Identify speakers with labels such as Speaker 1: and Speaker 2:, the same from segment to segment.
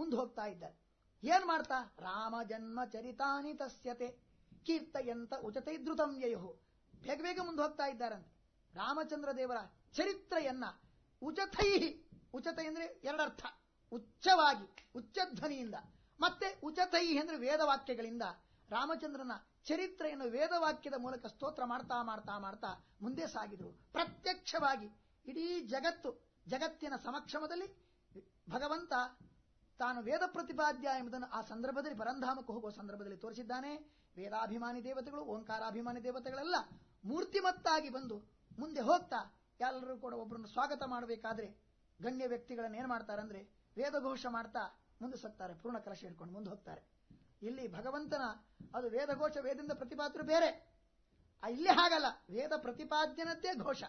Speaker 1: ಮುಂದೆ ಹೋಗ್ತಾ ಇದ್ದಾರೆ. ಏನ್ ಮಾಡ್ತಾ? ರಾಮ ಜನ್ಮ ಚರಿತಾನಿ ತಸ್ಯತೆ, ಕೀರ್ತಯಂತ ಉಚತೈ ಧೃತಂ ಯಯು. ಬೇಗ ಬೇಗ ಮುಂದೆ ಹೋಗ್ತಾ ಇದ್ದಾರಂತೆ. ರಾಮಚಂದ್ರ ದೇವರ ಚರಿತ್ರೆಯನ್ನ ಉಚತೈ ಉಚತೈ ಅಂದ್ರೆ ಎರಡರ್ಥ. ಉಚ್ಚವಾಗಿ, ಉಚ್ಚಧ್ವನಿಯಿಂದ. ಮತ್ತೆ ಉಚತೈ ಅಂದ್ರೆ ವೇದವಾಕ್ಯಗಳಿಂದ. ರಾಮಚಂದ್ರನ ಚರಿತ್ರೆಯನ್ನು ವೇದವಾಕ್ಯದ ಮೂಲಕ ಸ್ತೋತ್ರ ಮಾಡ್ತಾ ಮಾಡ್ತಾ ಮಾಡ್ತಾ ಮುಂದೆ ಸಾಗಿದ್ರು. ಪ್ರತ್ಯಕ್ಷವಾಗಿ ಇಡೀ ಜಗತ್ತು, ಜಗತ್ತಿನ ಸಮಕ್ಷಮದಲ್ಲಿ ಭಗವಂತ ತಾನು ವೇದ ಪ್ರತಿಪಾದ್ಯ ಎಂಬುದನ್ನು ಆ ಸಂದರ್ಭದಲ್ಲಿ ಪರಂಧಾಮಕ್ಕೆ ಹೋಗುವ ಸಂದರ್ಭದಲ್ಲಿ ತೋರಿಸಿದ್ದಾನೆ. ವೇದಾಭಿಮಾನಿ ದೇವತೆಗಳು, ಓಂಕಾರಾಭಿಮಾನಿ ದೇವತೆಗಳೆಲ್ಲ, ಮೂರ್ತಿಮತ್ತಾಗಿ ಬಂದು ಮುಂದೆ ಹೋಗ್ತಾ ಎಲ್ಲರೂ ಕೂಡ ಒಬ್ಬರನ್ನು ಸ್ವಾಗತ ಮಾಡಬೇಕಾದ್ರೆ ಗಣ್ಯ ವ್ಯಕ್ತಿಗಳನ್ನ ಏನ್ ಮಾಡ್ತಾರಂದ್ರೆ ವೇದಘೋಷ ಮಾಡ್ತಾ ಮುಂದೆ ಸತ್ತಾರೆ, ಪೂರ್ಣ ಕಲಶ ಹಿಡ್ಕೊಂಡು ಮುಂದೆ ಹೋಗ್ತಾರೆ. ಇಲ್ಲಿ ಭಗವಂತನ ಅದು ವೇದಘೋಷ ವೇದದಿಂದ ಪ್ರತಿಪಾದ್ರು ಬೇರೆ. ಇಲ್ಲಿ ಹಾಗಲ್ಲ, ವೇದ ಪ್ರತಿಪಾದ್ಯನದ್ದೇ ಘೋಷ.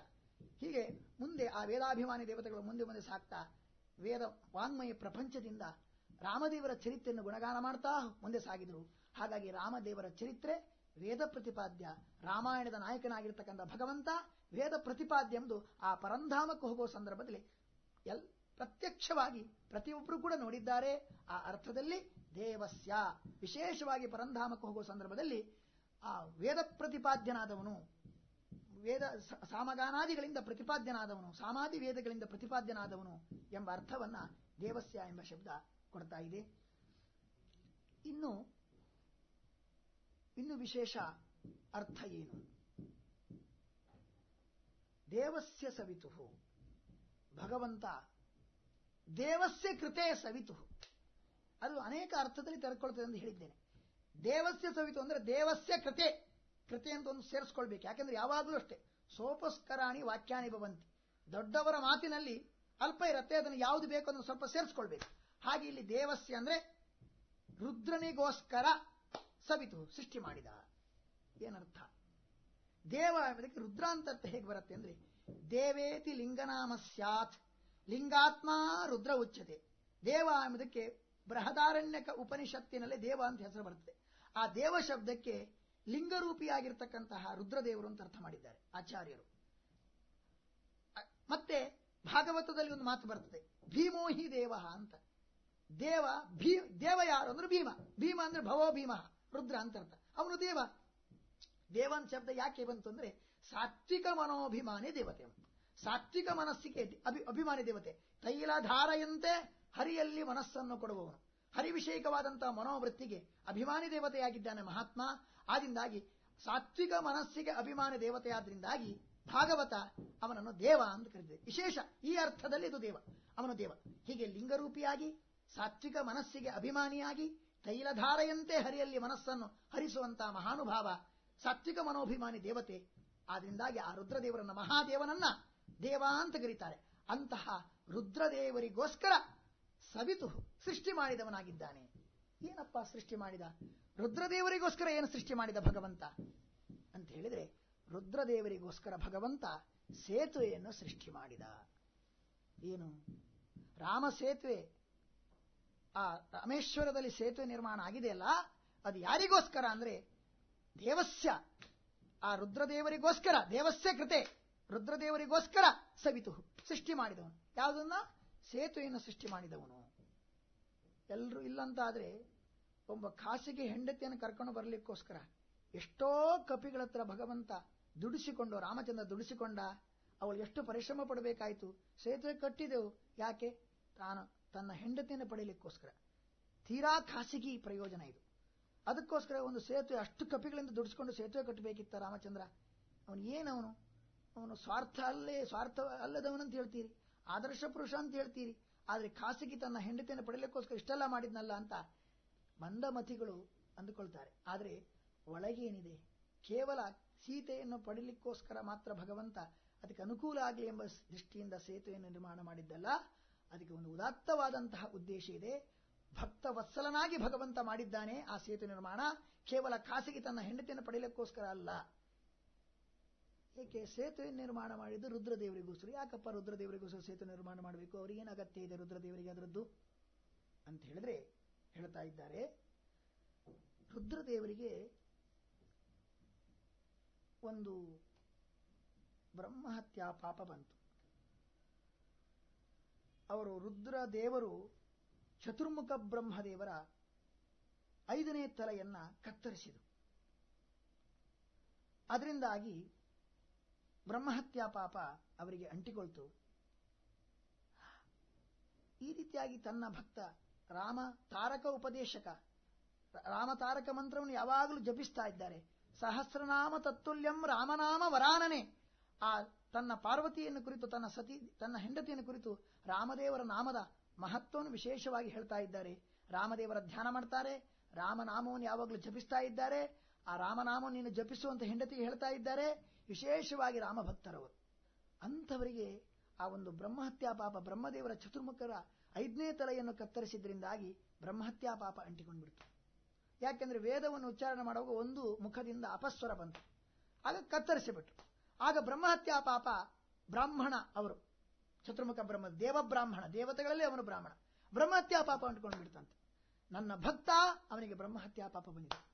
Speaker 1: ಹೀಗೆ ಮುಂದೆ ಆ ವೇದಾಭಿಮಾನಿ ದೇವತೆಗಳು ಮುಂದೆ ಮುಂದೆ ಸಾಕ್ತಾ ವೇದ ವಾಂಗ್ಮಯ ಪ್ರಪಂಚದಿಂದ ರಾಮದೇವರ ಚರಿತ್ರೆಯನ್ನು ಗುಣಗಾನ ಮಾಡ್ತಾ ಮುಂದೆ ಸಾಗಿದ್ರು. ಹಾಗಾಗಿ ರಾಮದೇವರ ಚರಿತ್ರೆ ವೇದ ಪ್ರತಿಪಾದ್ಯ. ರಾಮಾಯಣದ ನಾಯಕನಾಗಿರ್ತಕ್ಕಂಥ ಭಗವಂತ ವೇದ ಪ್ರತಿಪಾದ್ಯ ಎಂದು ಆ ಪರಂಧಾಮಕ್ಕೆ ಹೋಗುವ ಸಂದರ್ಭದಲ್ಲಿ ಎಲ್ ಪ್ರತ್ಯಕ್ಷವಾಗಿ ಪ್ರತಿಯೊಬ್ಬರು ಕೂಡ ನೋಡಿದ್ದಾರೆ. ಆ ಅರ್ಥದಲ್ಲಿ ದೇವಸ್ಯ. ವಿಶೇಷವಾಗಿ ಪರಂಧಾಮಕ್ಕೆ ಹೋಗುವ ಸಂದರ್ಭದಲ್ಲಿ ಆ ವೇದ ಪ್ರತಿಪಾದ್ಯನಾದವನು ವೇದ ಸಾಮಗಾನಾದಿಗಳಿಂದ ಪ್ರತಿಪಾದ್ಯನಾದವನು, ಸಾಮಾದಿ ವೇದಗಳಿಂದ ಪ್ರತಿಪಾದ್ಯನಾದವನು ಎಂಬ ಅರ್ಥವನ್ನ ದೇವಸ್ಯ ಎಂಬ ಶಬ್ದ ಕೊಡ್ತಾ ಇದೆ. ಇನ್ನು ಇನ್ನು ವಿಶೇಷ ಅರ್ಥ ಏನು? ದೇವಸ್ಯ ಸವಿತು ಭಗವಂತ ದೇವಸ್ಯ ಕೃತೆ ಸವಿತು ಅದು ಅನೇಕ ಅರ್ಥದಲ್ಲಿ ತೆರೆದುಕೊಳ್ತದೆ ಎಂದು ಹೇಳಿದ್ದೇನೆ. ದೇವಸ್ಯ ಸವಿತು ಅಂದ್ರೆ ದೇವಸ್ಯ ಕೃತೆ. ಕೃತೆ ಅಂತ ಒಂದು ಸೇರಿಸ್ಕೊಳ್ಬೇಕು. ಯಾಕಂದ್ರೆ ಯಾವಾಗಲೂ ಅಷ್ಟೇ, ಸೋಪಸ್ಕರಾಣಿ ವಾಕ್ಯಾನಿ ಭವಂತಿ. ದೊಡ್ಡವರ ಮಾತಿನಲ್ಲಿ ಅಲ್ಪ ಇರತ್ತೆ, ಅದನ್ನು ಯಾವುದು ಬೇಕು ಅದನ್ನು ಸ್ವಲ್ಪ ಸೇರಿಸ್ಕೊಳ್ಬೇಕು. ಹಾಗೆ ಇಲ್ಲಿ ದೇವಸ್ಯ ಅಂದ್ರೆ ರುದ್ರನಿಗೋಸ್ಕರ ಸವಿತು, ಸೃಷ್ಟಿ ಮಾಡಿದ. ಏನರ್ಥ? ದೇವ ಅದಕ್ಕೆ ರುದ್ರ ಅಂತ ಹೇಗೆ ಬರುತ್ತೆ ಅಂದ್ರೆ, ದೇವೇತಿ ಲಿಂಗನಾಮ ಸ್ಯಾತ್, ಲಿಂಗಾತ್ಮ ರುದ್ರ ಉಚ್ಚತೆ ದೇವ ಎಂಬುದಕ್ಕೆ ಬೃಹದಾರಣ್ಯಕ ಉಪನಿಷತ್ತಿನಲ್ಲಿ ದೇವ ಅಂತ ಹೆಸರು ಬರುತ್ತೆ ಆ ದೇವ ಶಬ್ದಕ್ಕೆ ಲಿಂಗರೂಪಿಯಾಗಿರ್ತಕ್ಕಂತಹ ರುದ್ರದೇವರು ಅಂತ ಅರ್ಥ ಮಾಡಿದ್ದಾರೆ, ಆಚಾರ್ಯರು. ಮತ್ತೆ ಭಾಗವತದಲ್ಲಿ ಒಂದು ಮಾತು ಬರ್ತದೆ, ಭೀಮೋಹಿ ದೇವ ಅಂತ. ದೇವ ಭೀ, ದೇವ ಯಾರು ಅಂದ್ರೆ ಭೀಮ. ಭೀಮ ಅಂದ್ರೆ ಭವೋ ಭೀಮ, ರುದ್ರ ಅಂತ ಅರ್ಥ. ಅವನು ದೇವ. ದೇವನ್ ಶಬ್ದ ಯಾಕೆ ಬಂತು ಅಂದ್ರೆ ಸಾತ್ವಿಕ ಮನೋಭಿಮಾನಿ ದೇವತೆ. ಸಾತ್ವಿಕ ಮನಸ್ಸಿಗೆ ಅಭಿ, ಅಭಿಮಾನಿ ದೇವತೆ. ತೈಲಧಾರೆಯಂತೆ ಹರಿಯಲ್ಲಿ ಮನಸ್ಸನ್ನು ಕೊಡುವವನು. ಹರಿವಿಷಯಕವಾದಂತಹ ಮನೋವೃತ್ತಿಗೆ ಅಭಿಮಾನಿ ದೇವತೆಯಾಗಿದ್ದಾನೆ ಮಹಾತ್ಮ. ಆದಿಂದಾಗಿ ಸಾತ್ವಿಕ ಮನಸ್ಸಿಗೆ ಅಭಿಮಾನಿ ದೇವತೆಯಾದ್ರಿಂದಾಗಿ ಭಾಗವತ ಅವನನ್ನು ದೇವ ಅಂತ ಕರೆದಿದೆ ವಿಶೇಷ ಈ ಅರ್ಥದಲ್ಲಿ ಇದು ದೇವ. ಅವನು ದೇವ. ಹೀಗೆ ಲಿಂಗರೂಪಿಯಾಗಿ, ಸಾತ್ವಿಕ ಮನಸ್ಸಿಗೆ ಅಭಿಮಾನಿಯಾಗಿ, ತೈಲಧಾರೆಯಂತೆ ಹರಿಯಲ್ಲಿ ಮನಸ್ಸನ್ನು ಹರಿಸುವಂತಹ ಮಹಾನುಭಾವ ಸಾತ್ವಿಕ ಮನೋಭಿಮಾನಿ ದೇವತೆ. ಆದ್ರಿಂದಾಗಿ ಆ ರುದ್ರದೇವರನ್ನ ಮಹಾದೇವನನ್ನ ದೇವ ಅಂತ ಕರೀತಾರೆ. ಅಂತಹ ರುದ್ರದೇವರಿಗೋಸ್ಕರ ಸವಿತು ಸೃಷ್ಟಿ ಮಾಡಿದವನಾಗಿದ್ದಾನೆ. ಏನಪ್ಪ ಸೃಷ್ಟಿ ಮಾಡಿದ? ರುದ್ರದೇವರಿಗೋಸ್ಕರ ಏನು ಸೃಷ್ಟಿ ಮಾಡಿದ ಭಗವಂತ? ಅಂತ ಹೇಳಿದ್ರೆ, ರುದ್ರದೇವರಿಗೋಸ್ಕರ ಭಗವಂತ ಸೇತುವೆಯನ್ನು ಸೃಷ್ಟಿ ಮಾಡಿದ. ಏನು? ರಾಮ ಸೇತುವೆ, ಆ ರಾಮೇಶ್ವರದಲ್ಲಿ ಸೇತುವೆ ನಿರ್ಮಾಣ ಆಗಿದೆಯಲ್ಲ, ಅದು ಯಾರಿಗೋಸ್ಕರ ಅಂದ್ರೆ ದೇವಸ್ಯ. ಆ ರುದ್ರದೇವರಿಗೋಸ್ಕರ, ದೇವಸ್ಯ ಕೃತೆ, ರುದ್ರದೇವರಿಗೋಸ್ಕರ ಸವಿತು, ಸೃಷ್ಟಿ ಮಾಡಿದವನು. ಯಾವುದನ್ನ? ಸೇತುವೆಯನ್ನು ಸೃಷ್ಟಿ ಮಾಡಿದವನು. ಎಲ್ಲರೂ ಇಲ್ಲಂತಾದ್ರೆ ಒಬ್ಬ ಖಾಸಗಿ ಹೆಂಡತಿಯನ್ನು ಕರ್ಕೊಂಡು ಬರಲಿಕ್ಕೋಸ್ಕರ ಎಷ್ಟೋ ಕಪಿಗಳ ಹತ್ರ ಭಗವಂತ ದುಡಿಸಿಕೊಂಡು, ರಾಮಚಂದ್ರ ದುಡಿಸಿಕೊಂಡ, ಅವಳು ಎಷ್ಟು ಪರಿಶ್ರಮ ಪಡಬೇಕಾಯಿತು. ಸೇತುವೆ ಕಟ್ಟಿದೆವು. ಯಾಕೆ? ತಾನು ತನ್ನ ಹೆಂಡತಿಯನ್ನು ಪಡೆಯಲಿಕ್ಕೋಸ್ಕರ. ತೀರಾ ಖಾಸಗಿ ಪ್ರಯೋಜನ ಇದು. ಅದಕ್ಕೋಸ್ಕರ ಒಂದು ಸೇತುವೆ ಅಷ್ಟು ಕಪಿಗಳಿಂದ ದುಡಿಸಿಕೊಂಡು ಸೇತುವೆ ಕಟ್ಟಬೇಕಿತ್ತ ರಾಮಚಂದ್ರ. ಅವನು ಏನವನು? ಅವನು ಸ್ವಾರ್ಥ ಅಲ್ಲೇ, ಸ್ವಾರ್ಥ ಅಲ್ಲದವನಂತ ಹೇಳ್ತೀರಿ. ಆದರ್ಶ ಪುರುಷ ಅಂತ ಹೇಳ್ತೀರಿ. ಆದ್ರೆ ಖಾಸಗಿ ತನ್ನ ಹೆಂಡತಿಯನ್ನು ಪಡೆಯಲಿಕ್ಕೋಸ್ಕರ ಇಷ್ಟೆಲ್ಲ ಮಾಡಿದ್ನಲ್ಲ ಅಂತ ಮಂದಮತಿಗಳು ಅಂದುಕೊಳ್ತಾರೆ. ಆದರೆ ಒಳಗೇನಿದೆ ಕೇವಲ ಸೀತೆಯನ್ನು ಪಡೆಯಲಿಕ್ಕೋಸ್ಕರ ಮಾತ್ರ ಭಗವಂತ ಅದಕ್ಕೆ ಅನುಕೂಲ ಆಗಲಿ ಎಂಬ ದೃಷ್ಟಿಯಿಂದ ಸೇತುವೆಯನ್ನು ನಿರ್ಮಾಣ ಮಾಡಿದ್ದಲ್ಲ. ಅದಕ್ಕೆ ಒಂದು ಉದಾತ್ತವಾದಂತಹ ಉದ್ದೇಶ ಇದೆ. ಭಕ್ತ ವತ್ಸಲನಾಗಿ ಭಗವಂತ ಮಾಡಿದ್ದಾನೆ ಆ ಸೇತು ನಿರ್ಮಾಣ. ಕೇವಲ ಖಾಸಗಿ ತನ್ನ ಹೆಂಡತಿಯನ್ನು ಪಡೆಯಲಿಕ್ಕೋಸ್ಕರ ಅಲ್ಲ. ಏಕೆ? ಸೇತುವೆ ನಿರ್ಮಾಣ ಮಾಡಿದ್ದು ರುದ್ರದೇವರಿಗೋಸ್ಕರ ಯಾಕಪ್ಪ ರುದ್ರದೇವರಿಗೋಸ್ಕರ ಸೇತುವೆ ನಿರ್ಮಾಣ ಮಾಡಬೇಕು? ಅವರಿಗೇನು ಅಗತ್ಯ ಇದೆ ರುದ್ರದೇವರಿಗೆ ಅದರದ್ದು? ಅಂತ ಹೇಳಿದ್ರೆ ಹೇಳ್ತಾ ಇದ್ದಾರೆ. ರುದ್ರದೇವರಿಗೆ ಒಂದು ಬ್ರಹ್ಮಹತ್ಯಾ ಪಾಪ ಬಂತು. ಅವರು ರುದ್ರ ದೇವರು ಚತುರ್ಮುಖ ಬ್ರಹ್ಮದೇವರ ಐದನೇ ತಲೆಯನ್ನ ಕತ್ತರಿಸಿದರು. ಅದರಿಂದಾಗಿ ಬ್ರಹ್ಮಹತ್ಯಾ ಪಾಪ ಅವರಿಗೆ ಅಂಟಿಕೊಳ್ತು. ಈ ರೀತಿಯಾಗಿ ತನ್ನ ಭಕ್ತ ರಾಮ ತಾರಕ ಉಪದೇಶಕ, ರಾಮ ತಾರಕ ಮಂತ್ರವನ್ನು ಯಾವಾಗಲೂ ಜಪಿಸ್ತಾ ಇದ್ದಾರೆ. ಸಹಸ್ರನಾಮ ತತ್ತುಲ್ಯಂ ರಾಮನಾಮ ವರಾನನೆ. ಆ ತನ್ನ ಪಾರ್ವತಿಯನ್ನು ಕುರಿತು, ತನ್ನ ಸತಿ, ತನ್ನ ಹೆಂಡತಿಯನ್ನು ಕುರಿತು ರಾಮದೇವರ ನಾಮದ ಮಹತ್ವವನ್ನು ವಿಶೇಷವಾಗಿ ಹೇಳ್ತಾ ಇದ್ದಾರೆ. ರಾಮದೇವರ ಧ್ಯಾನ ಮಾಡ್ತಾರೆ, ರಾಮನಾಮವನ್ನು ಯಾವಾಗಲೂ ಜಪಿಸ್ತಾ ಇದ್ದಾರೆ. ಆ ರಾಮನಾಮವನ್ನು ನೀನು ಜಪಿಸುವಂತ ಹೆಂಡತಿಗೆ ಹೇಳ್ತಾ ಇದ್ದಾರೆ. ವಿಶೇಷವಾಗಿ ರಾಮಭಕ್ತರವರು. ಅಂಥವರಿಗೆ ಆ ಒಂದು ಬ್ರಹ್ಮಹತ್ಯಾ ಪಾಪ ಬ್ರಹ್ಮದೇವರ ಚತುರ್ಮುಖರ ಐದನೇ ತಲೆಯನ್ನು ಕತ್ತರಿಸಿದ್ರಿಂದಾಗಿ ಬ್ರಹ್ಮಹತ್ಯಾ ಪಾಪ ಅಂಟಿಕೊಂಡ್ಬಿಡ್ತು. ಯಾಕೆಂದ್ರೆ ವೇದವನ್ನು ಉಚ್ಚಾರಣೆ ಮಾಡುವಾಗ ಒಂದು ಮುಖದಿಂದ ಅಪಸ್ವರ ಬಂತು. ಆಗ ಕತ್ತರಿಸಿಬಿಟ್ರು. ಆಗ ಬ್ರಹ್ಮಹತ್ಯಾ ಪಾಪ ಬ್ರಾಹ್ಮಣ ಅವರು. ಚತುರ್ಮುಖ ಬ್ರಹ್ಮ ದೇವಬ್ರಾಹ್ಮಣ ದೇವತೆಗಳಲ್ಲೇ ಅವನು ಬ್ರಾಹ್ಮಣ. ಬ್ರಹ್ಮಹತ್ಯಾ ಪಾಪ ಅಂಟ್ಕೊಂಡು ಬಿಡ್ತಂತೆ ನನ್ನ ಭಕ್ತ, ಅವನಿಗೆ ಬ್ರಹ್ಮಹತ್ಯಾ ಪಾಪ ಬಂದಿದೆ.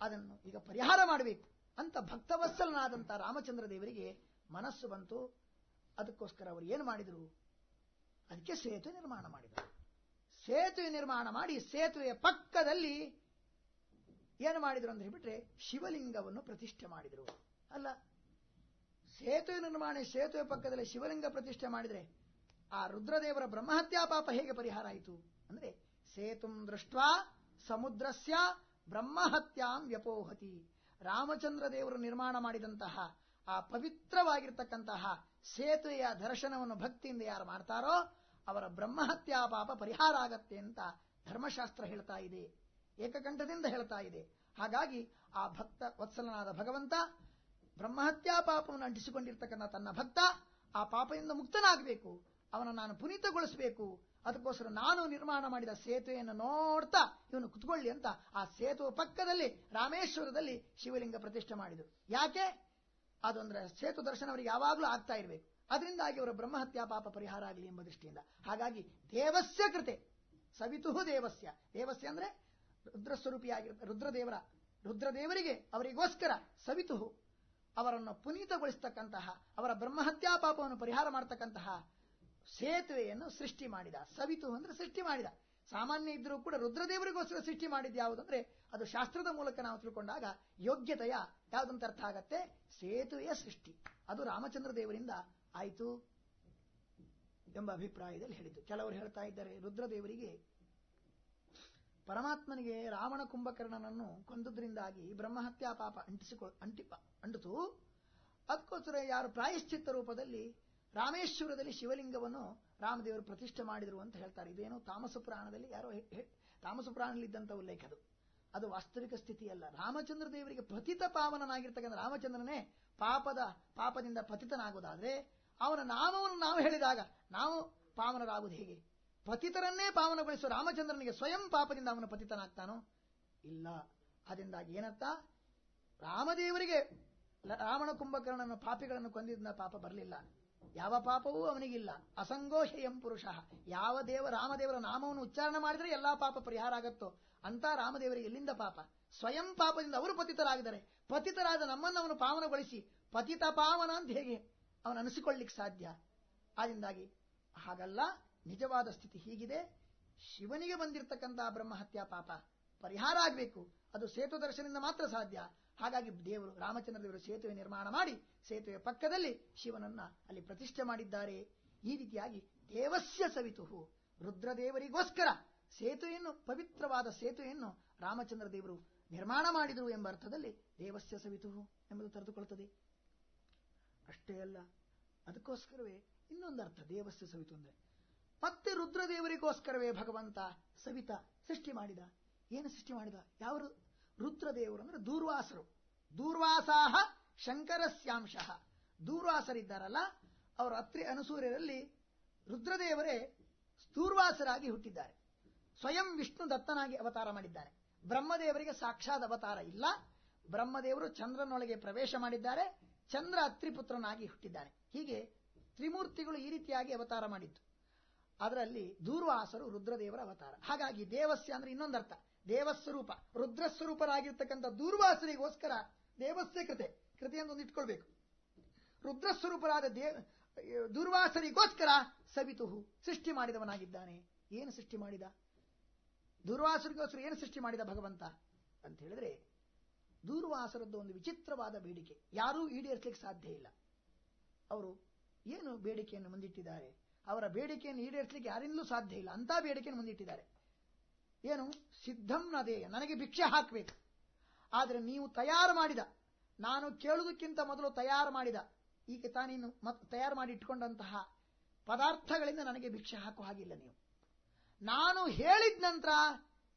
Speaker 1: ಅದನ್ನು ಈಗ ಪರಿಹಾರ ಮಾಡಬೇಕು. ಅಂತ ಭಕ್ತವತ್ಸಲನಾದಂಥ ರಾಮಚಂದ್ರ ದೇವರಿಗೆ ಮನಸ್ಸು ಬಂತು. ಅದಕ್ಕೋಸ್ಕರ ಅವರು ಏನು ಮಾಡಿದರು? ಅದಕ್ಕೆ ಸೇತುವೆ ನಿರ್ಮಾಣ ಮಾಡಿದರು. ಸೇತುವೆ ನಿರ್ಮಾಣ ಮಾಡಿ ಸೇತುವೆಯ ಪಕ್ಕದಲ್ಲಿ ಏನು ಮಾಡಿದ್ರು ಅಂತ ಹೇಳಿಬಿಟ್ರೆ ಶಿವಲಿಂಗವನ್ನು ಪ್ರತಿಷ್ಠೆ ಮಾಡಿದರು. ಅಲ್ಲ ಸೇತುವೆ ನಿರ್ಮಾಣ, ಸೇತುವೆ ಪಕ್ಕದಲ್ಲಿ ಶಿವಲಿಂಗ ಪ್ರತಿಷ್ಠೆ ಮಾಡಿದ್ರೆ ಆ ರುದ್ರದೇವರ ಬ್ರಹ್ಮಹತ್ಯಾ ಪಾಪ ಹೇಗೆ ಪರಿಹಾರ ಆಯಿತು? ಅಂದ್ರೆ ಸೇತುಂ ದೃಷ್ಟ ಸಮುದ್ರಸ್ಯ ಬ್ರಹ್ಮಹತ್ಯಾಂ ವ್ಯಪೋಹತಿ. ರಾಮಚಂದ್ರ ದೇವರು ನಿರ್ಮಾಣ ಮಾಡಿದಂತಹ, ಆ ಪವಿತ್ರವಾಗಿರ್ತಕ್ಕಂತಹ ಸೇತುವೆಯ ದರ್ಶನವನ್ನು ಭಕ್ತಿಯಿಂದ ಯಾರು ಮಾಡ್ತಾರೋ ಅವರ ಬ್ರಹ್ಮಹತ್ಯಾ ಪಾಪ ಪರಿಹಾರ ಆಗತ್ತೆ ಅಂತ ಧರ್ಮಶಾಸ್ತ್ರ ಹೇಳ್ತಾ ಇದೆ, ಏಕಕಂಠದಿಂದ ಹೇಳ್ತಾ ಇದೆ. ಹಾಗಾಗಿ ಆ ಭಕ್ತ, ವತ್ಸಲನಾದ ಭಗವಂತ ಬ್ರಹ್ಮಹತ್ಯಾ ಪಾಪವನ್ನು ಅಂಟಿಸಿಕೊಂಡಿರ್ತಕ್ಕಂಥ ತನ್ನ ಭಕ್ತ, ಆ ಪಾಪದಿಂದ ಮುಕ್ತನಾಗಬೇಕು. ಅವನ ನಾನು ಪುನೀತಗೊಳಿಸಬೇಕು. ಅದಕ್ಕೋಸ್ಕರ ನಾನು ನಿರ್ಮಾಣ ಮಾಡಿದ ಸೇತುವೆಯನ್ನು ನೋಡ್ತಾ ಇವನು ಕುತ್ಕೊಳ್ಳಿ ಅಂತ ಆ ಸೇತುವೆ ಪಕ್ಕದಲ್ಲಿ ರಾಮೇಶ್ವರದಲ್ಲಿ ಶಿವಲಿಂಗ ಪ್ರತಿಷ್ಠೆ ಮಾಡಿದರು. ಯಾಕೆ? ಅದೊಂದ್ರೆ ಸೇತು ದರ್ಶನ ಅವರಿಗೆ ಯಾವಾಗಲೂ ಆಗ್ತಾ ಇರಬೇಕು. ಅದರಿಂದಾಗಿ ಅವರ ಬ್ರಹ್ಮಹತ್ಯಾ ಪಾಪ ಪರಿಹಾರ ಆಗಲಿ ಎಂಬ ದೃಷ್ಟಿಯಿಂದ. ಹಾಗಾಗಿ ದೇವಸ್ಯ ಕೃತೆ, ಸವಿತು ದೇವಸ್ಯ. ದೇವಸ್ಯ ಅಂದ್ರೆ ರುದ್ರಸ್ವರೂಪಿಯಾಗಿರ್ತ ರುದ್ರದೇವರ, ರುದ್ರದೇವರಿಗೆ ಅವರಿಗೋಸ್ಕರ ಸವಿತು ಅವರನ್ನು ಪುನೀತಗೊಳಿಸ್ತಕ್ಕಂತಹ, ಅವರ ಬ್ರಹ್ಮಹತ್ಯಾ ಪಾಪವನ್ನು ಪರಿಹಾರ ಮಾಡತಕ್ಕಂತಹ ಸೇತುವೆಯನ್ನು ಸೃಷ್ಟಿ ಮಾಡಿದ. ಸವಿತು ಅಂದ್ರೆ ಸೃಷ್ಟಿ ಮಾಡಿದ. ಸಾಮಾನ್ಯ ಇದ್ರೂ ಕೂಡ ರುದ್ರದೇವರಿಗೋಸ್ಕರ ಸೃಷ್ಟಿ ಮಾಡಿದ ಯಾವುದಂದ್ರೆ ಅದು ಶಾಸ್ತ್ರದ ಮೂಲಕ ನಾವು ತಿಳ್ಕೊಂಡಾಗ ಯೋಗ್ಯತೆಯ ಯಾವುದಂತ ಅರ್ಥ ಆಗತ್ತೆ? ಸೇತುವೆಯ ಸೃಷ್ಟಿ. ಅದು ರಾಮಚಂದ್ರ ದೇವರಿಂದ ಆಯಿತು ಎಂಬ ಅಭಿಪ್ರಾಯದಲ್ಲಿ ಹೇಳಿದ್ದು. ಕೆಲವರು ಹೇಳ್ತಾ ಇದ್ದಾರೆ, ರುದ್ರದೇವರಿಗೆ ಪರಮಾತ್ಮನಿಗೆ ರಾವಣ ಕುಂಭಕರ್ಣನನ್ನು ಕೊಂದದ್ರಿಂದಾಗಿ ಬ್ರಹ್ಮಹತ್ಯಾ ಪಾಪ ಅಂಟಿಸಿಕೊ ಅಂಟಿ ಅಂಟಿತು. ಅದಕ್ಕೋಸ್ಕರ ಯಾರು ಪ್ರಾಯಶ್ಚಿತ್ತ ರೂಪದಲ್ಲಿ ರಾಮೇಶ್ವರದಲ್ಲಿ ಶಿವಲಿಂಗವನ್ನು ರಾಮದೇವರು ಪ್ರತಿಷ್ಠೆ ಮಾಡಿದರು ಅಂತ ಹೇಳ್ತಾರೆ. ಇದೇನು ತಾಮಸ ಪುರಾಣದಲ್ಲಿ ಯಾರೋ ತಾಮಸ ಪುರಾಣದಲ್ಲಿದ್ದಂಥ ಉಲ್ಲೇಖ ಅದು. ಅದು ವಾಸ್ತವಿಕ ಸ್ಥಿತಿ ಅಲ್ಲ ರಾಮಚಂದ್ರ ದೇವರಿಗೆ ಪತಿತ ಪಾವನನಾಗಿರ್ತಕ್ಕಂಥ ರಾಮಚಂದ್ರನೇ ಪಾಪದ, ಪಾಪದಿಂದ ಪತಿತನಾಗುವುದಾದ್ರೆ ಅವನ ನಾಮವನ್ನು ನಾವು ಹೇಳಿದಾಗ ನಾವು ಪಾವನರಾಗುವುದು ಹೇಗೆ? ಪತಿತರನ್ನೇ ಪಾವನಗೊಳಿಸುವ ರಾಮಚಂದ್ರನಿಗೆ ಸ್ವಯಂ ಪಾಪದಿಂದ ಅವನು ಪತಿತನಾಗ್ತಾನೋ? ಇಲ್ಲ. ಅದರಿಂದಾಗಿ ಏನತ್ತ ರಾಮದೇವರಿಗೆ ರಾವಣ ಕುಂಭಕರ್ಣನ ಪಾಪಿಗಳನ್ನು ಕೊಂದಿದ್ದ ಪಾಪ ಬರಲಿಲ್ಲ. ಯಾವ ಪಾಪವೂ ಅವನಿಗಿಲ್ಲ. ಅಸಂಗೋಷಯಂ ಪುರುಷ. ಯಾವ ದೇವ ರಾಮದೇವರ ನಾಮವನ್ನು ಉಚ್ಚಾರಣೆ ಮಾಡಿದರೆ ಎಲ್ಲಾ ಪಾಪ ಪರಿಹಾರ ಆಗತ್ತೋ ಅಂತ ರಾಮದೇವರಿಗೆ ಎಲ್ಲಿಂದ ಪಾಪ? ಸ್ವಯಂ ಪಾಪದಿಂದ ಅವರು ಪತಿತರಾಗಿದ್ದಾರೆ. ಪತಿತರಾದ ನಮ್ಮನ್ನು ಅವನು ಪಾವನಗೊಳಿಸಿ, ಪತಿತ ಪಾವನ ಅಂತ ಹೇಗೆ ಅವನು ಅನಿಸಿಕೊಳ್ಳಿಕ್ ಸಾಧ್ಯ? ಆದ್ದರಿಂದಾಗಿ ಹಾಗಲ್ಲ, ನಿಜವಾದ ಸ್ಥಿತಿ ಹೀಗಿದೆ. ಶಿವನಿಗೆ ಬಂದಿರತಕ್ಕಂತಹ ಬ್ರಹ್ಮಹತ್ಯಾ ಪಾಪ ಪರಿಹಾರ ಆಗಬೇಕು. ಅದು ಸೇತು ದರ್ಶನದಿಂದ ಮಾತ್ರ ಸಾಧ್ಯ. ಹಾಗಾಗಿ ದೇವರು ರಾಮಚಂದ್ರ ದೇವರು ಸೇತುವೆ ನಿರ್ಮಾಣ ಮಾಡಿ ಸೇತುವೆ ಪಕ್ಕದಲ್ಲಿ ಶಿವನನ್ನ ಅಲ್ಲಿ ಪ್ರತಿಷ್ಠೆ ಮಾಡಿದ್ದಾರೆ. ಈ ರೀತಿಯಾಗಿ ದೇವಸ್ಯ ಸವಿತು. ರುದ್ರದೇವರಿಗೋಸ್ಕರ ಸೇತುವೆಯನ್ನು, ಪವಿತ್ರವಾದ ಸೇತುವೆಯನ್ನು ರಾಮಚಂದ್ರ ದೇವರು ನಿರ್ಮಾಣ ಮಾಡಿದರು ಎಂಬ ಅರ್ಥದಲ್ಲಿ ದೇವಸ್ಯ ಸವಿತು ಎಂಬುದು ತೆರೆದುಕೊಳ್ಳುತ್ತದೆ. ಅಷ್ಟೇ ಅಲ್ಲ, ಅದಕ್ಕೋಸ್ಕರವೇ ಇನ್ನೊಂದು ಅರ್ಥ, ದೇವಸ್ಯ ಸವಿತು ಅಂದ್ರೆ ಮತ್ತೆ ರುದ್ರದೇವರಿಗೋಸ್ಕರವೇ ಭಗವಂತ ಸವಿತ ಸೃಷ್ಟಿ ಮಾಡಿದ. ಏನು ಸೃಷ್ಟಿ ಮಾಡಿದ? ಯಾವ ರುದ್ರದೇವರು ಅಂದ್ರೆ ದೂರ್ವಾಸರು. ದೂರ್ವಾಸಾಹ ಶಂಕರಸ್ಯಾಂಶ. ದೂರ್ವಾಸರಿದ್ದಾರಲ್ಲ, ಅವರ ಅತ್ರಿ ಅನುಸೂರ್ಯರಲ್ಲಿ ರುದ್ರದೇವರೇ ದೂರ್ವಾಸರಾಗಿ ಹುಟ್ಟಿದ್ದಾರೆ. ಸ್ವಯಂ ವಿಷ್ಣು ದತ್ತನಾಗಿ ಅವತಾರ ಮಾಡಿದ್ದಾರೆ. ಬ್ರಹ್ಮದೇವರಿಗೆ ಸಾಕ್ಷಾತ್ ಅವತಾರ ಇಲ್ಲ. ಬ್ರಹ್ಮದೇವರು ಚಂದ್ರನೊಳಗೆ ಪ್ರವೇಶ ಮಾಡಿದ್ದಾರೆ. ಚಂದ್ರ ಅತ್ರಿಪುತ್ರನಾಗಿ ಹುಟ್ಟಿದ್ದಾನೆ ಹೀಗೆ ತ್ರಿಮೂರ್ತಿಗಳು ಈ ರೀತಿಯಾಗಿ ಅವತಾರ ಮಾಡಿದ್ದು. ಅದರಲ್ಲಿ ದೂರ್ವಾಸರು ರುದ್ರದೇವರ ಅವತಾರ. ಹಾಗಾಗಿ ದೇವಸ್ಯ ಅಂದ್ರೆ ಇನ್ನೊಂದರ್ಥ. ದೇವಸ್ವರೂಪ, ರುದ್ರಸ್ವರೂಪರಾಗಿರ್ತಕ್ಕಂಥ ದೂರ್ವಾಸರಿಗೋಸ್ಕರ ದೇವಸ್ಯ ಕೃತೆ ಕೃತೆಯನ್ನು ಇಟ್ಕೊಳ್ಬೇಕು. ರುದ್ರಸ್ವರೂಪರಾದ ದೇವ ದುರ್ವಾಸರಿಗೋಸ್ಕರ ಸವಿತುಹು ಸೃಷ್ಟಿ ಮಾಡಿದವನಾಗಿದ್ದಾನೆ. ಏನು ಸೃಷ್ಟಿ ಮಾಡಿದ? ದುರ್ವಾಸರಿಗೋಸ್ಕರ ಏನು ಸೃಷ್ಟಿ ಮಾಡಿದ ಭಗವಂತ? ಅಂತ ಹೇಳಿದ್ರೆ ದೂರ್ವಾಸರದ್ದು ಒಂದು ವಿಚಿತ್ರವಾದ ಬೇಡಿಕೆ. ಯಾರೂ ಈಡೇರಿಸಲಿಕ್ಕೆ ಸಾಧ್ಯ ಇಲ್ಲ. ಅವರು ಏನು ಬೇಡಿಕೆಯನ್ನು ಮುಂದಿಟ್ಟಿದ್ದಾರೆ? ಅವರ ಬೇಡಿಕೆಯನ್ನು ಈಡೇರಿಸಲಿಕ್ಕೆ ಯಾರಿಂದಲೂ ಸಾಧ್ಯ ಇಲ್ಲ. ಅಂತ ಬೇಡಿಕೆಯನ್ನು ಮುಂದಿಟ್ಟಿದ್ದಾರೆ. ಏನು? ಸಿದ್ಧಂ ನದೇಯ. ನನಗೆ ಭಿಕ್ಷೆ ಹಾಕಬೇಕು. ಆದರೆ ನೀವು ತಯಾರು ಮಾಡಿದ. ನಾನು ಕೇಳುವುದಕ್ಕಿಂತ ಮೊದಲು ತಯಾರು ಮಾಡಿದ. ಈಗ ತಾನೇನು ಮತ್ ತಯಾರು ಮಾಡಿ ಇಟ್ಕೊಂಡಂತಹ ಪದಾರ್ಥಗಳಿಂದ ನನಗೆ ಭಿಕ್ಷೆ ಹಾಕುವ ಹಾಗಿಲ್ಲ ನೀವು. ನಾನು ಹೇಳಿದ ನಂತರ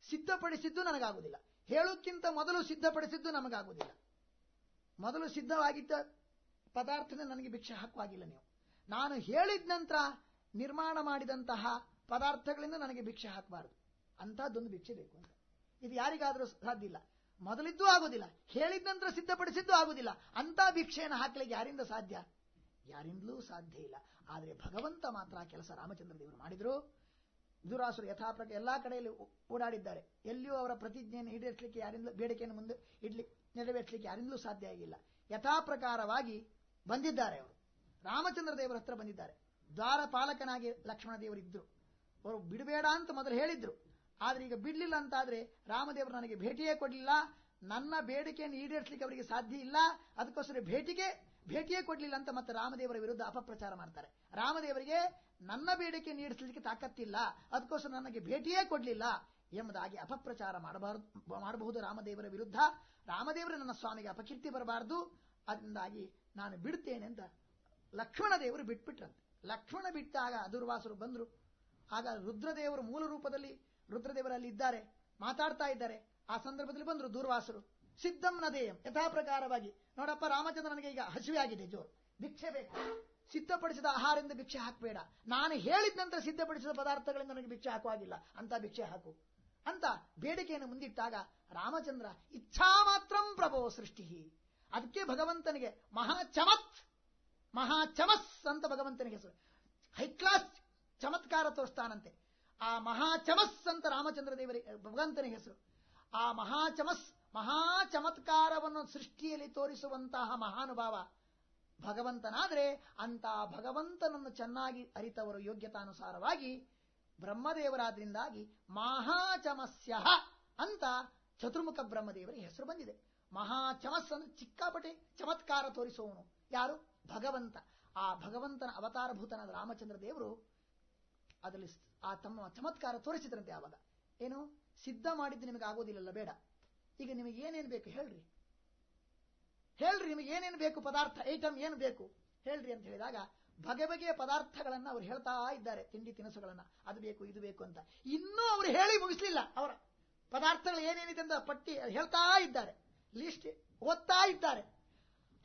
Speaker 1: ಸಿದ್ಧಪಡಿಸಿದ್ದು ನನಗಾಗುವುದಿಲ್ಲ. ಹೇಳೋಕ್ಕಿಂತ ಮೊದಲು ಸಿದ್ಧಪಡಿಸಿದ್ದು ನಮಗಾಗುವುದಿಲ್ಲ. ಮೊದಲು ಸಿದ್ಧವಾಗಿದ್ದ ಪದಾರ್ಥದಿಂದ ನನಗೆ ಭಿಕ್ಷೆ ಹಾಕುವಾಗಿಲ್ಲ ನೀವು. ನಾನು ಹೇಳಿದ ನಂತರ ನಿರ್ಮಾಣ ಮಾಡಿದಂತಹ ಪದಾರ್ಥಗಳಿಂದ ನನಗೆ ಭಿಕ್ಷೆ ಹಾಕಬಾರದು. ಅಂತಹದ್ದೊಂದು ಭಿಕ್ಷೆ ಬೇಕು ಅಂತ. ಇದು ಯಾರಿಗಾದರೂ ಸಾಧ್ಯ ಇಲ್ಲ. ಮೊದಲಿದ್ದೂ ಆಗುದಿಲ್ಲ. ಹೇಳಿದ ನಂತರ ಸಿದ್ಧಪಡಿಸಿದ್ದು ಆಗುದಿಲ್ಲ. ಅಂತ ಭಿಕ್ಷೆಯನ್ನು ಹಾಕಲಿಕ್ಕೆ ಯಾರಿಂದ ಸಾಧ್ಯ? ಯಾರಿಂದಲೂ ಸಾಧ್ಯ ಇಲ್ಲ. ಆದರೆ ಭಗವಂತ ಮಾತ್ರ ಕೆಲಸ ರಾಮಚಂದ್ರ ದೇವರು ಮಾಡಿದ್ರು. ದುರಾಸುರು ಯಥಾಪ್ರಕ ಎಲ್ಲಾ ಕಡೆಯಲ್ಲಿ ಓಡಾಡಿದ್ದಾರೆ. ಎಲ್ಲಿಯೂ ಅವರ ಪ್ರತಿಜ್ಞೆಯನ್ನು ಈಡೇರಿಸಲಿಕ್ಕೆ ಯಾರಿಂದಲೂ, ಬೇಡಿಕೆಯನ್ನು ಮುಂದೆ ಇಡ್ಲಿ, ನೆರವೇರಿಸಲಿಕ್ಕೆ ಯಾರಿಂದಲೂ ಸಾಧ್ಯ ಆಗಿಲ್ಲ. ಯಥಾಪ್ರಕಾರವಾಗಿ ಬಂದಿದ್ದಾರೆ ಅವರು. ರಾಮಚಂದ್ರ ದೇವರ ಹತ್ರ ಬಂದಿದ್ದಾರೆ. ದ್ವಾರಪಾಲಕನಾಗಿ ಲಕ್ಷ್ಮಣ ದೇವರಿದ್ರು. ಅವರು ಬಿಡಬೇಡ ಅಂತ ಮೊದಲು ಹೇಳಿದ್ರು. ಆದ್ರೆ ಈಗ ಬಿಡ್ಲಿಲ್ಲ ಅಂತಾದ್ರೆ ರಾಮದೇವರು ನನಗೆ ಭೇಟಿಯೇ ಕೊಡಲಿಲ್ಲ. ನನ್ನ ಬೇಡಿಕೆಯನ್ನು ಈಡೇರಿಸಲಿಕ್ಕೆ ಅವರಿಗೆ ಸಾಧ್ಯ ಇಲ್ಲ. ಅದಕ್ಕೋಸ್ಕರ ಭೇಟಿಗೆ, ಭೇಟಿಯೇ ಕೊಡಲಿಲ್ಲ ಅಂತ ಮತ್ತೆ ರಾಮದೇವರ ವಿರುದ್ಧ ಅಪಪ್ರಚಾರ ಮಾಡ್ತಾರೆ. ರಾಮದೇವರಿಗೆ ನನ್ನ ಬೇಡಿಕೆ ನೀಡಿಸಲಿಕ್ಕೆ ತಾಕತ್ತಿಲ್ಲ. ಅದಕ್ಕೋಸ್ಕರ ನನಗೆ ಭೇಟಿಯೇ ಕೊಡಲಿಲ್ಲ ಎಂಬುದಾಗಿ ಅಪಪ್ರಚಾರ ಮಾಡಬಾರದು, ಮಾಡಬಹುದು ರಾಮದೇವರ ವಿರುದ್ಧ. ರಾಮದೇವರು ನನ್ನ ಸ್ವಾಮಿಗೆ ಅಪಕೀರ್ತಿ ಬರಬಾರದು. ಅದರಿಂದಾಗಿ ನಾನು ಬಿಡ್ತೇನೆ ಅಂತ ಲಕ್ಷ್ಮಣ ದೇವರು ಬಿಟ್ಬಿಟ್ರಂತೆ. ಲಕ್ಷ್ಮಣ ಬಿಟ್ಟಾಗ ದುರ್ವಾಸರು ಬಂದರು. ಆಗ ರುದ್ರದೇವರು ಮೂಲ ರೂಪದಲ್ಲಿ ರುದ್ರದೇವರಲ್ಲಿ ಇದ್ದಾರೆ ಮಾತಾಡ್ತಾ ಇದ್ದಾರೆ. ಆ ಸಂದರ್ಭದಲ್ಲಿ ಬಂದ್ರು ದೂರ್ವಾಸರು. ಸಿದ್ಧಂ ನದೇಯಂ ಯಥಾ ಪ್ರಕಾರವಾಗಿ ನೋಡಪ್ಪ, ರಾಮಚಂದ್ರನಿಗೆ ಈಗ ಹಸಿವೆ ಆಗಿದೆ, ಜೋರು. ಭಿಕ್ಷೆ ಬೇಕು. ಸಿದ್ಧಪಡಿಸಿದ ಆಹಾರದಿಂದ ಭಿಕ್ಷೆ ಹಾಕಬೇಡ. ನಾನು ಹೇಳಿದ ನಂತರ ಸಿದ್ಧಪಡಿಸಿದ ಪದಾರ್ಥಗಳಿಂದ ನನಗೆ ಭಿಕ್ಷೆ ಹಾಕುವಾಗಿಲ್ಲ. ಅಂತ ಭಿಕ್ಷೆ ಹಾಕು. ಅಂತ ಬೇಡಿಕೆಯನ್ನು ಮುಂದಿಟ್ಟಾಗ ರಾಮಚಂದ್ರ, ಇಚ್ಛಾ ಮಾತ್ರಂ ಪ್ರಭೋ ಸೃಷ್ಟಿ ಅದಕ್ಕೆ ಭಗವಂತನಿಗೆ ಮಹಾ ಚಮತ್, ಮಹಾ ಚಮಸ್ ಅಂತ ಭಗವಂತನಿಗೆ ಹೆಸರು. ಹೈಕ್ಲಾಸ್ ಚಮತ್ಕಾರ ತೋರಿಸ್ತಾನಂತೆ. ಆ ಮಹಾಚಮಸ್ ಅಂತ ರಾಮಚಂದ್ರ ದೇವರಿ ಭಗವಂತನ ಹೆಸರು. ಆ ಮಹಾಚಮಸ್ ಮಹಾ ಚಮತ್ಕಾರವನ್ನು ಸೃಷ್ಟಿಯಲ್ಲಿ ತೋರಿಸುವಂತಹ ಮಹಾನುಭಾವ ಭಗವಂತನಾದ್ರೆ ಅಂತ ಭಗವಂತನನ್ನು ಚೆನ್ನಾಗಿ ಅರಿತವರು ಯೋಗ್ಯತಾನುಸಾರವಾಗಿ ಬ್ರಹ್ಮದೇವರಾದ್ರಿಂದಾಗಿ ಮಹಾಚಮಸ್ಯ ಅಂತ ಚತುರ್ಮುಖ ಬ್ರಹ್ಮದೇವರಿಗೆ ಹೆಸರು ಬಂದಿದೆ. ಮಹಾಚಮಸ್ ಅಂದ್ರೆ ಚಿಕ್ಕಾಪಟೆ ಚಮತ್ಕಾರ ತೋರಿಸುವವನು. ಯಾರು? ಭಗವಂತ. ಆ ಭಗವಂತನ ಅವತಾರಭೂತನಾದ ರಾಮಚಂದ್ರ ದೇವರು ಅದರಲ್ಲಿ ಆ ತಮ್ಮ ಚಮತ್ಕಾರ ತೋರಿಸಿದ್ರಂತೆ ಆವಾಗ. ಏನು? ಸಿದ್ಧ ಮಾಡಿದ್ದು ನಿಮಗೆ ಆಗೋದಿಲ್ಲಲ್ಲ, ಬೇಡ. ಈಗ ನಿಮಗೆ ಏನೇನು ಬೇಕು ಹೇಳ್ರಿ. ಹೇಳ್ರಿ, ನಿಮಗೆ ಏನೇನು ಬೇಕು? ಪದಾರ್ಥ ಐಟಮ್ ಏನು ಬೇಕು? ಹೇಳ್ರಿ ಅಂತ ಹೇಳಿದಾಗ ಬಗೆ ಬಗೆಯ ಪದಾರ್ಥಗಳನ್ನ ಅವ್ರು ಹೇಳ್ತಾ ಇದ್ದಾರೆ, ತಿಂಡಿ ತಿನಿಸುಗಳನ್ನ. ಅದು ಬೇಕು, ಇದು ಬೇಕು ಅಂತ. ಇನ್ನೂ ಅವರು ಹೇಳಿ ಮುಗಿಸ್ಲಿಲ್ಲ, ಅವರ ಪದಾರ್ಥಗಳು ಏನೇನಿದೆ ಅಂತ ಪಟ್ಟಿ ಹೇಳ್ತಾ ಇದ್ದಾರೆ. ಲಿಸ್ಟ್ ಓದ್ತಾ ಇದ್ದಾರೆ.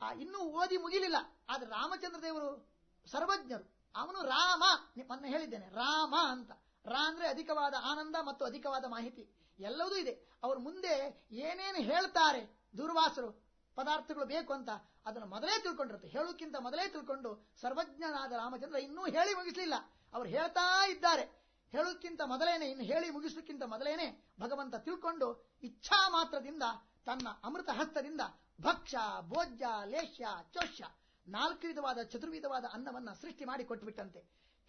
Speaker 1: ಆ, ಇನ್ನೂ ಓದಿ ಮುಗಿಲಿಲ್ಲ. ಆದ್ರೆ ರಾಮಚಂದ್ರ ದೇವರು ಸರ್ವಜ್ಞರು. ಅವನು ರಾಮ. ಮೊನ್ನೆ ಹೇಳಿದ್ದೇನೆ, ರಾಮ ಅಂತ. ರಾ ಅಂದ್ರೆ ಅಧಿಕವಾದ ಆನಂದ ಮತ್ತು ಅಧಿಕವಾದ ಮಾಹಿತಿ. ಎಲ್ಲವೂ ಇದೆ. ಅವರು ಮುಂದೆ ಏನೇನು ಹೇಳ್ತಾರೆ, ದುರ್ವಾಸರು, ಪದಾರ್ಥಗಳು ಬೇಕು ಅಂತ, ಅದನ್ನು ಮೊದಲೇ ತಿಳ್ಕೊಂಡಿರುತ್ತೆ. ಹೇಳೋಕ್ಕಿಂತ ಮೊದಲೇ ತಿಳ್ಕೊಂಡು ಸರ್ವಜ್ಞನಾದ ರಾಮಚಂದ್ರ ಇನ್ನೂ ಹೇಳಿ ಮುಗಿಸಲಿಲ್ಲ. ಅವರು ಹೇಳ್ತಾ ಇದ್ದಾರೆ. ಹೇಳೋಕ್ಕಿಂತ ಮೊದಲೇನೆ, ಇನ್ನು ಹೇಳಿ ಮುಗಿಸೋಕ್ಕಿಂತ ಮೊದಲೇನೆ ಭಗವಂತ ತಿಳ್ಕೊಂಡು ಇಚ್ಛಾ ಮಾತ್ರದಿಂದ ತನ್ನ ಅಮೃತ ಹಸ್ತದಿಂದ ಭಕ್ಷ್ಯ ಭೋಜ್ಯ ಲೇಷ್ಯ ಚೋಷ್ಯ ನಾಲ್ಕು ವಿಧವಾದ ಚತುರ್ವಿಧವಾದ ಅನ್ನವನ್ನ ಸೃಷ್ಟಿ ಮಾಡಿ ಕೊಟ್ಬಿಟ್ಟಂತೆ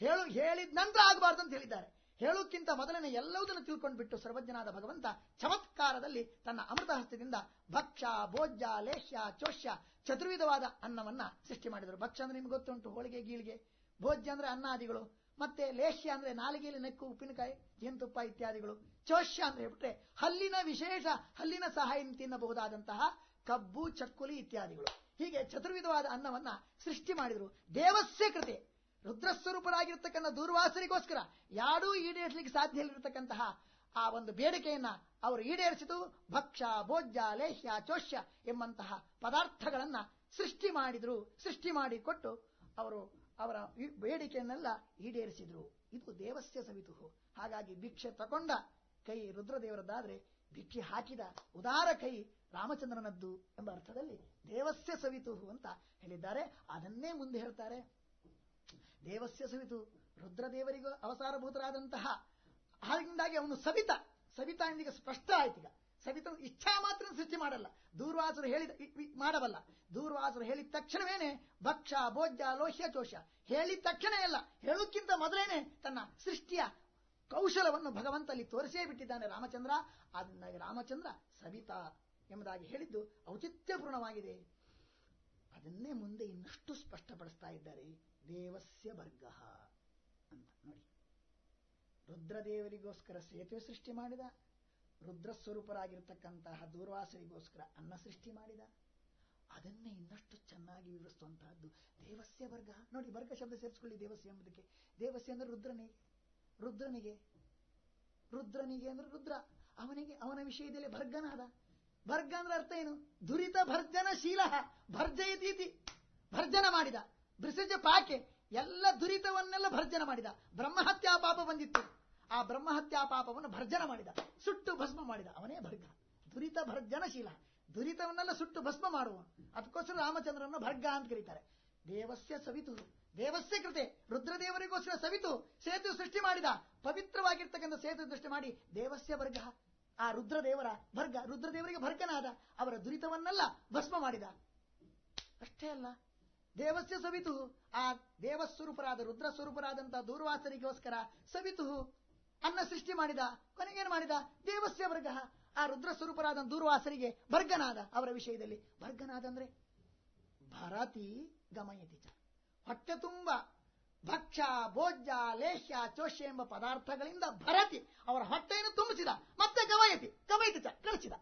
Speaker 1: ಹೇಳು, ಹೇಳಿದ ನಂತರ ಆಗಬಾರ್ದು ಅಂತ ಹೇಳಿದ್ದಾರೆ. ಹೇಳೋಕ್ಕಿಂತ ಮೊದಲನೇ ಎಲ್ಲವುದನ್ನು ತಿಳ್ಕೊಂಡ್ಬಿಟ್ಟು ಸರ್ವಜ್ಞನಾದ ಭಗವಂತ ಚಮತ್ಕಾರದಲ್ಲಿ ತನ್ನ ಅಮೃತ ಹಸ್ತದಿಂದ ಭಕ್ಷ, ಭೋಜ್ಯ ಲೇಷ್ಯ ಚೋಷ್ಯ ಚತುರ್ವಿಧವಾದ ಅನ್ನವನ್ನ ಸೃಷ್ಟಿ ಮಾಡಿದರು. ಭಕ್ಷ ಅಂದ್ರೆ ನಿಮ್ಗೆ ಗೊತ್ತುಂಟು, ಹೋಳಿಗೆ, ಗೀಳಿಗೆ. ಭೋಜ್ಯ ಅಂದ್ರೆ ಅನ್ನಾದಿಗಳು. ಮತ್ತೆ ಲೇಷ್ಯ ಅಂದ್ರೆ ನಾಲಿಗೆಯಲ್ಲಿ ನೆಕ್ಕು, ಉಪ್ಪಿನಕಾಯಿ, ಜೇನುತುಪ್ಪ ಇತ್ಯಾದಿಗಳು. ಚೋಷ್ಯ ಅಂದ್ರೆ ಹೇಳ್ಬಿಟ್ರೆ ಹಲ್ಲಿನ ವಿಶೇಷ, ಹಲ್ಲಿನ ಸಹಾಯ ತಿನ್ನಬಹುದಾದಂತಹ ಕಬ್ಬು, ಚಕ್ಕುಲಿ ಇತ್ಯಾದಿಗಳು. ಹೀಗೆ ಚತುರ್ವಿಧವಾದ ಅನ್ನವನ್ನ ಸೃಷ್ಟಿ ಮಾಡಿದರು. ದೇವಸ್ಯ ಕೃತಿ. ರುದ್ರಸ್ವರೂಪರಾಗಿರ್ತಕ್ಕಂಥ ದೂರ್ವಾಸರಿಗೋಸ್ಕರ ಯಾರೂ ಈಡೇರಿಸಲಿಕ್ಕೆ ಸಾಧ್ಯ ಇಲ್ಲಿರತಕ್ಕಂತಹ ಆ ಒಂದು ಬೇಡಿಕೆಯನ್ನ ಅವರು ಈಡೇರಿಸಿತು. ಭಕ್ಷ, ಭೋಜ್ಯ, ಲೇಹ್ಯ, ಚೋಷ್ಯ ಎಂಬಂತಹ ಪದಾರ್ಥಗಳನ್ನ ಸೃಷ್ಟಿ ಮಾಡಿದ್ರು. ಸೃಷ್ಟಿ ಮಾಡಿಕೊಟ್ಟು ಅವರು ಅವರ ಬೇಡಿಕೆಯನ್ನೆಲ್ಲ ಈಡೇರಿಸಿದ್ರು. ಇದು ದೇವಸ್ಯ ಸವಿತು. ಹಾಗಾಗಿ ಭಿಕ್ಷೆ ತಕೊಂಡ ಕೈ ರುದ್ರದೇವರದ್ದಾದ್ರೆ ಭಿಕ್ಷೆ ಹಾಕಿದ ಉದಾರ ಕೈ ರಾಮಚಂದ್ರನದ್ದು ಎಂಬ ಅರ್ಥದಲ್ಲಿ ದೇವಸ್ಯ ಸವಿತು ಅಂತ ಹೇಳಿದ್ದಾರೆ. ಅದನ್ನೇ ಮುಂದೆ ಹೇಳ್ತಾರೆ. ದೇವಸ್ಯ ಸವಿತು ರುದ್ರದೇವರಿಗೂ ಅವಸಾರಭೂತರಾದಂತಹ ಹಾಗಿಂದಾಗಿ ಅವನು ಸವಿತ. ಸವಿತ ಎಂದಿಗೆ ಸ್ಪಷ್ಟ ಆಯ್ತೀಗ ಸವಿತ ಇಚ್ಛಾ ಮಾತ್ರ ಸೃಷ್ಟಿ ಮಾಡಲ್ಲ. ದೂರ್ವಾಸರು ಹೇಳಿದ ಮಾಡಬಲ್ಲ. ದೂರ್ವಾಸರು ಹೇಳಿದ ತಕ್ಷಣವೇನೆ ಭಕ್ಷ, ಭೋಜ್ಯ, ಲೋಹ್ಯ ಚೋಷ ಹೇಳಿದ ತಕ್ಷಣ ಎಲ್ಲ ಹೇಳೋಕ್ಕಿಂತ ಮೊದಲೇನೆ ತನ್ನ ಸೃಷ್ಟಿಯ ಕೌಶಲವನ್ನು ಭಗವಂತಲ್ಲಿ ತೋರಿಸೇ ಬಿಟ್ಟಿದ್ದಾನೆ ರಾಮಚಂದ್ರ. ಅದನ್ನಾಗಿ ರಾಮಚಂದ್ರ ಸವಿತಾ ಎಂಬುದಾಗಿ ಹೇಳಿದ್ದು ಔಚಿತ್ಯಪೂರ್ಣವಾಗಿದೆ. ಅದನ್ನೇ ಮುಂದೆ ಇನ್ನಷ್ಟು ಸ್ಪಷ್ಟಪಡಿಸ್ತಾ ಇದ್ದಾರೆ. ದೇವಸ್ಯ ವರ್ಗ ಅಂತ ನೋಡಿ. ರುದ್ರದೇವರಿಗೋಸ್ಕರ ಸೇತುವೆ ಸೃಷ್ಟಿ ಮಾಡಿದ ರುದ್ರ ಸ್ವರೂಪರಾಗಿರ್ತಕ್ಕಂತಹ ದೂರ್ವಾಸರಿಗೋಸ್ಕರ ಅನ್ನ ಸೃಷ್ಟಿ ಮಾಡಿದ, ಅದನ್ನೇ ಇನ್ನಷ್ಟು ಚೆನ್ನಾಗಿ ವಿವರಿಸುವಂತಹದ್ದು. ದೇವಸ್ಯ ವರ್ಗ. ನೋಡಿ, ವರ್ಗ ಶಬ್ದ ಸೇರಿಸ್ಕೊಳ್ಳಿ ದೇವಸ್ಯ ಎಂಬುದಕ್ಕೆ. ದೇವಸ್ಯ ಅಂದ್ರೆ ರುದ್ರನಿಗೆ ರುದ್ರನಿಗೆ. ರುದ್ರನಿಗೆ ಅಂದ್ರೆ ರುದ್ರ. ಅವನಿಗೆ, ಅವನ ವಿಷಯದಲ್ಲಿ ಭರ್ಗನಾದ ಭರ್ಗ ಅಂದ್ರೆ ಅರ್ಥ ಏನು? ದುರಿತ ಭರ್ಜನಶೀಲ ಭರ್ಜಯತೀತಿ, ಭರ್ಜನ ಮಾಡಿದ. ಬ್ರಿಸಜ ಪಾಕೆ, ಎಲ್ಲ ದುರಿತವನ್ನೆಲ್ಲ ಭರ್ಜನ ಮಾಡಿದ. ಬ್ರಹ್ಮಹತ್ಯಾ ಪಾಪ ಬಂದಿತ್ತು. ಆ ಬ್ರಹ್ಮಹತ್ಯಾ ಪಾಪವನ್ನು ಭರ್ಜನ ಮಾಡಿದ. ಸುಟ್ಟು ಭಸ್ಮ ಮಾಡಿದ. ಅವನೇ ಭರ್ಗ. ದುರಿತ ಭರ್ಜನಶೀಲ ದುರಿತವನ್ನೆಲ್ಲ ಸುಟ್ಟು ಭಸ್ಮ ಮಾಡುವ. ಅದಕ್ಕೋಸ್ಕರ ರಾಮಚಂದ್ರನ ಭರ್ಗ ಅಂತ ಕರೀತಾರೆ. ದೇವಸ್ಯ ಸವಿತು. ದೇವಸ್ಯ ಕೃತೆ. ರುದ್ರದೇವರಿಗೋಸ್ಕರ ಸವಿತು. ಸೇತು ಸೃಷ್ಟಿ ಮಾಡಿದ. ಪವಿತ್ರವಾಗಿರ್ತಕ್ಕಂಥ ಸೇತು ಸೃಷ್ಟಿ ಮಾಡಿ. ದೇವಸ್ಯ ವರ್ಗ ಆ ರುದ್ರದೇವರ ಭರ್ಗ, ರುದ್ರದೇವರಿಗೆ ಭರ್ಗನಾದ ಅವರ ದುರಿತವನ್ನೆಲ್ಲ ಭಸ್ಮ ಮಾಡಿದ. ಅಷ್ಟೇ ಅಲ್ಲ, ದೇವಸ್ಯ ಸವಿತು, ಆ ದೇವಸ್ವರೂಪರಾದ ರುದ್ರ ಸ್ವರೂಪರಾದಂತಹ ದೂರ್ವಾಸರಿಗೋಸ್ಕರ ಸವಿತು, ಅನ್ನ ಸೃಷ್ಟಿ ಮಾಡಿದ, ಕೊನೆಗೇನು ಮಾಡಿದ? ದೇವಸ್ಯ ವರ್ಗ ಆ ರುದ್ರ ಸ್ವರೂಪರಾದ ದೂರ್ವಾಸರಿಗೆ ಭರ್ಗನಾದ ಅವರ ವಿಷಯದಲ್ಲಿ. ಭರ್ಗನಾದ ಅಂದ್ರೆ ಭರತಿ ಗಮಯತಿ ಹೊಟ್ಟೆ ತುಂಬ ಭಕ್ಷ್ಯ ಭೋಜ್ಯ, ಲೇಹ್ಯ, ಚೋಷ್ಯ ಎಂಬ ಪದಾರ್ಥಗಳಿಂದ ಭರತಿ ಅವರ ಹೊಟ್ಟೆಯನ್ನು ತುಂಬಿಸಿದ. ಮತ್ತೆ ಗಮಯತಿ ಚ ಕಳಿಸಿದ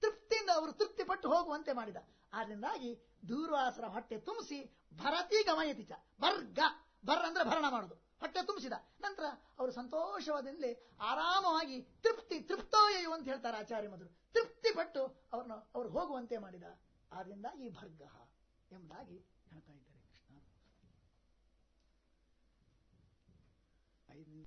Speaker 1: ತೃಪ್ತಿಯಿಂದ ಅವರು ತೃಪ್ತಿಪಟ್ಟು ಹೋಗುವಂತೆ ಮಾಡಿದ. ಆದ್ರಿಂದಾಗಿ ದೂರ್ವಾಸರ ಹೊಟ್ಟೆ ತುಂಬಿಸಿ ಭರತಿ ಗಮಯತಿ ಚ, ಬರ್ಗ. ಬರ್ ಅಂದ್ರೆ ಭರಣ ಮಾಡುದು ಹೊಟ್ಟೆ ತುಂಬಿಸಿದ. ನಂತರ ಅವರು ಸಂತೋಷವಾದಿಂದ ಆರಾಮವಾಗಿ ತೃಪ್ತಿ ತೃಪ್ತೋಯು ಅಂತ ಹೇಳ್ತಾರೆ ಆಚಾರ್ಯ ಮಧುರು. ತೃಪ್ತಿ ಪಟ್ಟು ಅವ್ರನ್ನ, ಅವ್ರು ಹೋಗುವಂತೆ ಮಾಡಿದ. ಆದ್ರಿಂದ ಈ ಭರ್ಗ ಎಂಬುದಾಗಿ ಹೇಳ್ತಾ in